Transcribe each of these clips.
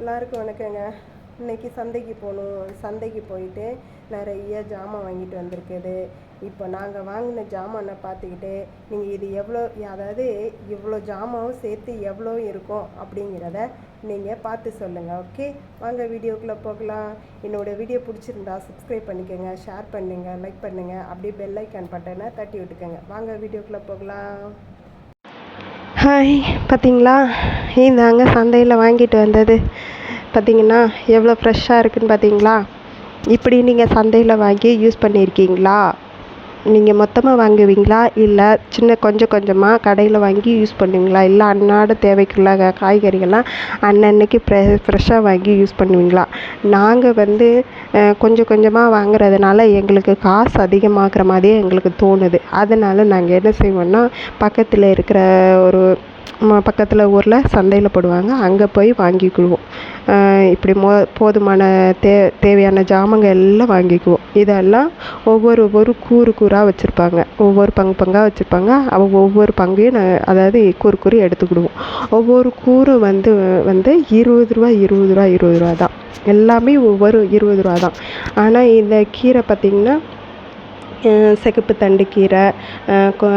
எல்லாருக்கும் வணக்கங்க. இன்னைக்கு சந்தைக்கு போகணும். சந்தைக்கு போயிட்டு நிறைய ஜாமான் வாங்கிட்டு வந்திருக்குது. இப்போ நாங்கள் வாங்கின ஜாமானை பார்த்துக்கிட்டு நீங்கள் இது எவ்வளோ அதாவது இவ்வளோ ஜாமாவும் சேர்த்து எவ்வளோ இருக்கும் அப்படிங்கிறத நீங்கள் பார்த்து சொல்லுங்கள் ஓகே? வாங்க வீடியோக்குள்ளே போகலாம். என்னோடய வீடியோ பிடிச்சிருந்தா சப்ஸ்கிரைப் பண்ணிக்கோங்க ஷேர் பண்ணுங்கள் லைக் பண்ணுங்கள் அப்படியே பெல் ஐக்கான் பட்டனை தட்டி விட்டுக்கோங்க. வாங்க வீடியோக்குள்ளே போகலாம். ஹாய் பார்த்தீங்களா? இந்தாங்க சந்தையில் வாங்கிட்டு வந்தது. பார்த்தீங்கன்னா எவ்வளோ ஃப்ரெஷ்ஷாக இருக்குன்னு பார்த்தீங்களா? இப்படி நீங்கள் சந்தையில் வாங்கி யூஸ் பண்ணியிருக்கீங்களா? நீங்கள் மொத்தமாக வாங்குவீங்களா? இல்லை சின்ன கொஞ்சம் கொஞ்சமாக கடையில் வாங்கி யூஸ் பண்ணுவீங்களா? இல்லை அன்னாட தேவைக்குள்ள காய்கறிகள்லாம் அன்னன்னைக்கு ஃப்ரெ ஃப்ரெஷ்ஷாக வாங்கி யூஸ் பண்ணுவீங்களா? நாங்கள் வந்து கொஞ்சம் கொஞ்சமாக வாங்குறதுனால எங்களுக்கு காசு அதிகமாகிற மாதிரியே எங்களுக்கு தோணுது. அதனால் நாங்கள் என்ன செய்வோம்னா பக்கத்தில் இருக்கிற ஒரு ம- பக்கத்தில் ஊரில் சந்தையில் போடுவாங்க. அங்கே போய் வாங்கிக்கிடுவோம் இப்படி மோ போதுமான தே தேவையான ஜாமங்க எல்லாம் வாங்கிக்குவோம். இதெல்லாம் ஒவ்வொரு ஒவ்வொரு கூறு கூறாக வச்சுருப்பாங்க. ஒவ்வொரு பங்கு பங்காக வச்சுருப்பாங்க. அவங்க ஒவ்வொரு பங்கையும் நான் அதாவது கூறு கூறு எடுத்துக்கிடுவோம். ஒவ்வொரு கூறு வந்து வந்து இருபது ரூபா இருபது ரூபா இருபது ரூபா தான். எல்லாமே ஒவ்வொரு இருபது ரூபா தான். ஆனால் இந்த கீரை பார்த்திங்கன்னா சிகப்பு தண்டு கீரை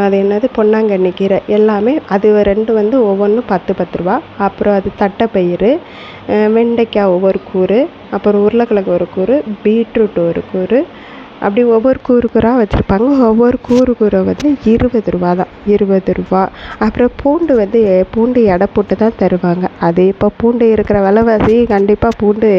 அது என்னது? பொன்னாங்கண்ணி கீரை எல்லாமே அது ரெண்டு வந்து ஒவ்வொன்றும் பத்து பத்து ரூபா. அப்புறம் அது தட்டைப்பயிறு வெண்டைக்காய் ஒவ்வொரு கூறு அப்புறம் உருளைக்கிழங்கு ஒரு கூறு பீட்ரூட் ஒரு கூறு அப்படி ஒவ்வொரு கூறு கூறாக வச்சுருப்பாங்க. ஒவ்வொரு கூறு கூரை வந்து இருபது ரூபா தான். இருபது ரூபா. அப்புறம் பூண்டு வந்து பூண்டு எடை போட்டு தான் தருவாங்க. அது இப்போ பூண்டு இருக்கிற விலைவாசி கண்டிப்பாக பூண்டு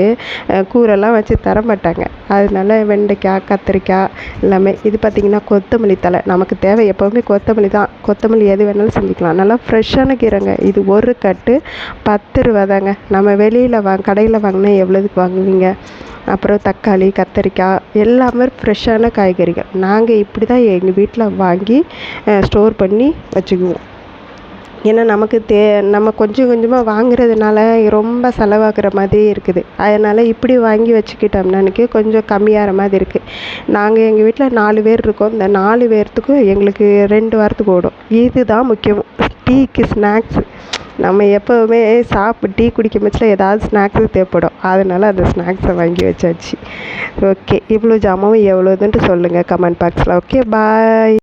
கூரெல்லாம் வச்சு தர மாட்டாங்க. அதனால வெண்டைக்காய் கத்திரிக்காய் எல்லாமே. இது பார்த்திங்கன்னா கொத்தமல்லி தழை. நமக்கு தேவை எப்போவுமே கொத்தமல்லி தான். கொத்தமல்லி எது வேணாலும் செஞ்சுக்கலாம். நல்லா ஃப்ரெஷ்ஷான கீரைங்க. இது ஒரு கட்டு பத்து ரூபா தாங்க. நம்ம வெளியில் வா கடையில் வாங்கினா எவ்வளோதுக்கு வாங்குவீங்க? அப்புறம் தக்காளி கத்தரிக்காய் எல்லாமே ஃப்ரெஷ்ஷான காய்கறிகள். நாங்கள் இப்படி தான் எங்கள் வீட்டில் வாங்கி ஸ்டோர் பண்ணி வச்சுக்குவோம். ஏன்னா நமக்கு தே நம்ம கொஞ்சம் கொஞ்சமாக வாங்குறதுனால ரொம்ப செலவாகிற மாதிரி இருக்குது. அதனால் இப்படி வாங்கி வச்சுக்கிட்டோம்னானுக்கு கொஞ்சம் கம்மியாகிற மாதிரி இருக்குது நாங்கள் எங்கள் வீட்டில் நாலு பேர் இருக்கோம். இந்த நாலு பேர்த்துக்கும் எங்களுக்கு ரெண்டு வாரத்துக்கு ஓடும். இதுதான் முக்கியம். டீக்கு ஸ்நாக்ஸு நம்ம எப்போவுமே சாப்பிட்டு டீ குடிக்கும் பட்சத்தில் ஏதாவது ஸ்நாக்ஸு தேவைப்படும். அதனால அந்த ஸ்நாக்ஸை வாங்கி வச்சாச்சு. ஓகே இவ்வளோ ஜாமாவும் எவ்வளோதுன்ட்டு சொல்லுங்கள் கமெண்ட் பாக்ஸில் ஓகே பாய்